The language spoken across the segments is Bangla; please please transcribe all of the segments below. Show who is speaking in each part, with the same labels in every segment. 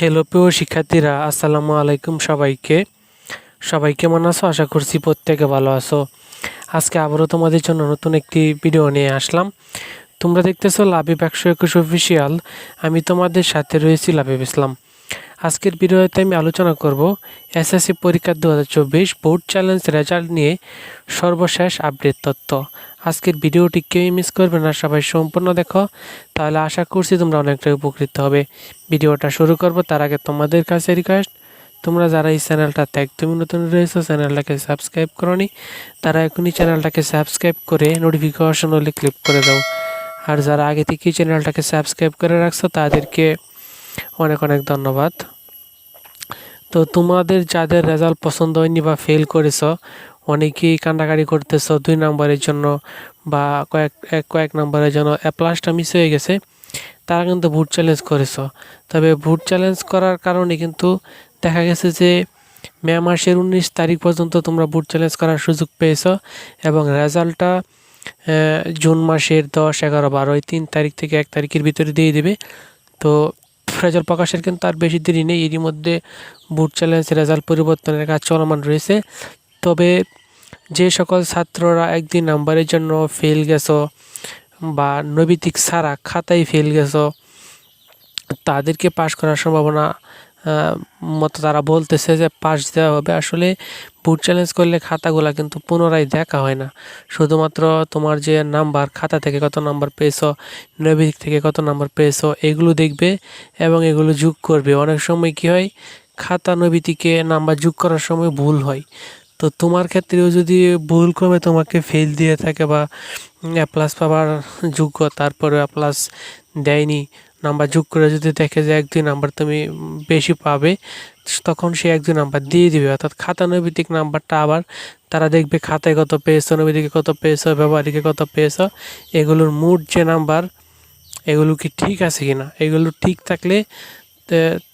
Speaker 1: হ্যালো প্রিয় শিক্ষার্থীরা, আসসালামু আলাইকুম সবাইকে। সবাই কেমন আছো? আশা করছি প্রত্যেকে ভালো আছো। আজকে আবারও তোমাদের জন্য নতুন একটি ভিডিও নিয়ে আসলাম। তোমরা দেখতেছো লাভিব একশো একুশ অফিসিয়াল আমি তোমাদের সাথে রয়েছি লাবিব ইসলাম। আজকের ভিডিওতে আমি আলোচনা করব এসএসসি পরীক্ষা দু হাজার চব্বিশ বোর্ড চ্যালেঞ্জ রেজাল্ট নিয়ে সর্বশেষ আপডেট তথ্য। আজকের ভিডিওটি কেউই মিস করবে না, সবাই সম্পূর্ণ দেখো। তাহলে আশা করছি তোমরা অনেকটা উপকৃত হবে। ভিডিওটা শুরু করব, তার আগে তোমাদের কাছে রিকোয়েস্ট তোমরা যারা এই চ্যানেলটাতে একদমই নতুন রয়েছো, চ্যানেলটাকে সাবস্ক্রাইব করনি, তারা এখনই চ্যানেলটাকে সাবস্ক্রাইব করে নোটিফিকেশন হলে ক্লিক করে দাও। আর যারা আগে থেকেই চ্যানেলটাকে সাবস্ক্রাইব করে রাখছো, তাদেরকে অনেক অনেক ধন্যবাদ। তো তোমাদের যাদের রেজাল্ট পছন্দ হয়নি বা ফেল করেছ, অনেকেই কান্ডাকাড়ি করতেছো দুই নম্বরের জন্য বা কয়েক, এক, কয়েক নম্বরের জন্য অ্যাপ্লাসটা মিস হয়ে গেছে, তারা কিন্তু ভোট চ্যালেঞ্জ করেছ। তবে ভোট চ্যালেঞ্জ করার কারণে কিন্তু দেখা গেছে যে, মে মাসের উনিশ তারিখ পর্যন্ত তোমরা ভোট চ্যালেঞ্জ করার সুযোগ পেয়েছ এবং রেজাল্টটা জুন মাসের দশ, এগারো বারো এই তিন তারিখ থেকে এক তারিখের ভিতরে দিয়ে দেবে। তো রেজাল্ট প্রকাশের কিন্তু আর বেশি দেরি নেই। এরই মধ্যে বুট চ্যালেঞ্জ রেজাল্ট পরিবর্তনের কাজ চলমান রয়েছে। তবে যে সকল ছাত্ররা একদিন নাম্বারের জন্য ফেল গেছো বা নৈবিতিক ছাড়া খাতায় ফেল গেছো, তাদেরকে পাশ করার সম্ভাবনা মতো তারা বলতেছে যে পাশ দেওয়া হবে। আসলে বুট চ্যালেঞ্জ করলে খাতাগুলা কিন্তু পুনরায় দেখা হয় না। শুধুমাত্র তোমার যে নাম্বার খাতা থেকে কত নাম্বার পেয়েছ নৈবিক থেকে কত নাম্বার পেয়েছ, এগুলো দেখবে এবং এগুলো যোগ করবে। অনেক সময় কি হয়, খাতা নবীতিকে নাম্বার যোগ করার সময় ভুল হয়। তো তোমার ক্ষেত্রেও যদি ভুল ক্রমে তোমাকে ফেল দিয়ে থাকে বা প্লাস পাবার যোগ্য তারপরে প্লাস দেয়নি নাম্বার যোগ করে যদি দেখে যে এক দুই নাম্বার তুমি বেশি পাবে, তখন সে এক দুই নাম্বার দিয়ে দিবে। অর্থাৎ খাতা নৈবিতিক নাম্বারটা আবার তারা দেখবে খাতায় কত পেয়েছ নৈবিতিকে কত পেয়েছ, ব্যবহারিকে কত পেয়েছ, এগুলোর মোট যে নাম্বার, এগুলো কি ঠিক আছে কি না এগুলো ঠিক থাকলে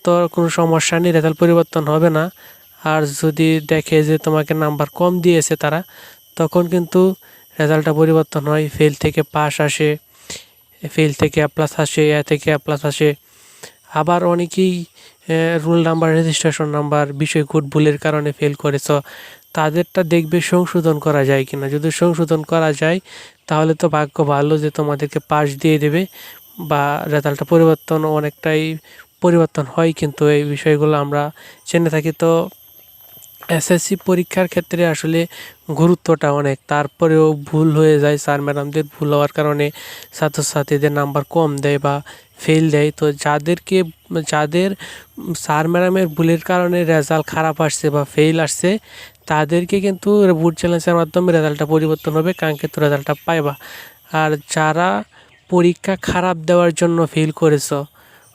Speaker 1: তোর কোনো সমস্যা নেই, রেজাল্ট পরিবর্তন হবে না। আর যদি দেখে যে তোমাকে নাম্বার কম দিয়েছে তারা, তখন কিন্তু রেজাল্টটা পরিবর্তন হয়, ফেল থেকে পাস আসে। ফেল থেকে প্লাস আসে এ থেকে প্লাস আসে। আবার অনেকেই রুল নাম্বার রেজিস্ট্রেশন নাম্বার বিষয় কোড ভুলের কারণে ফেল করেছ, তাদেরটা দেখবে সংশোধন করা যায় কিনা। যদি সংশোধন করা যায়, তাহলে তো ভাগ্য ভালো যে তোমাদেরকে পাস দিয়ে দেবে বা রেজাল্টটা পরিবর্তন অনেকটাই পরিবর্তন হয়, কিন্তু এই বিষয়গুলো আমরা জেনে থাকি। তো এসএসসি পরীক্ষার ক্ষেত্রে আসলে গুরুত্বটা অনেক। তারপরেও ভুল হয়ে যায় স্যার ম্যাডামদের ভুল হওয়ার কারণে ছাত্রছাত্রীদের নাম্বার কম দেয় বা ফেল দেয়। তো যাদেরকে, যাদের স্যার ম্যাডামের ভুলের কারণে রেজাল্ট খারাপ আসছে বা ফেল আসছে, তাদেরকে কিন্তু বুট চ্যালেঞ্জের মাধ্যমে রেজাল্টটা পরিবর্তন হবে। কারণ কাঙ্ক্ষিত রেজাল্টটা পাইবা। আর যারা পরীক্ষা খারাপ দেওয়ার জন্য ফেল করেছ,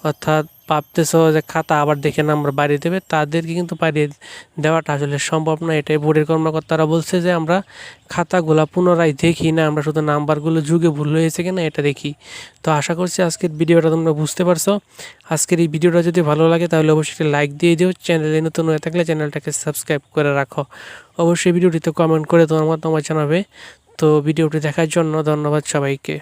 Speaker 1: অর্থাৎ ভাবতেছ যে খাতা আবার দেখে নাম্বার বাড়িয়ে দেবে, তাদেরকে কিন্তু বাড়িয়ে দেওয়াটা আসলে সম্ভব না। এটাই বোর্ডের কর্মকর্তারা বলছে যে আমরা খাতাগুলো পুনরায় দেখি না, আমরা শুধু নাম্বারগুলো যুগে ভুল হয়েছে কিনা এটা দেখি। তো আশা করছি আজকের ভিডিওটা তোমরা বুঝতে পারছ। আজকের এই ভিডিওটা যদি ভালো লাগে তাহলে অবশ্যই লাইক দিয়ে দিও। চ্যানেলে নতুন হয়ে থাকলে চ্যানেলটাকে সাবস্ক্রাইব করে রাখো। অবশ্যই ভিডিওটিতে কমেন্ট করে তোমার মতামত জানাবে। তো ভিডিওটি দেখার জন্য ধন্যবাদ সবাইকে।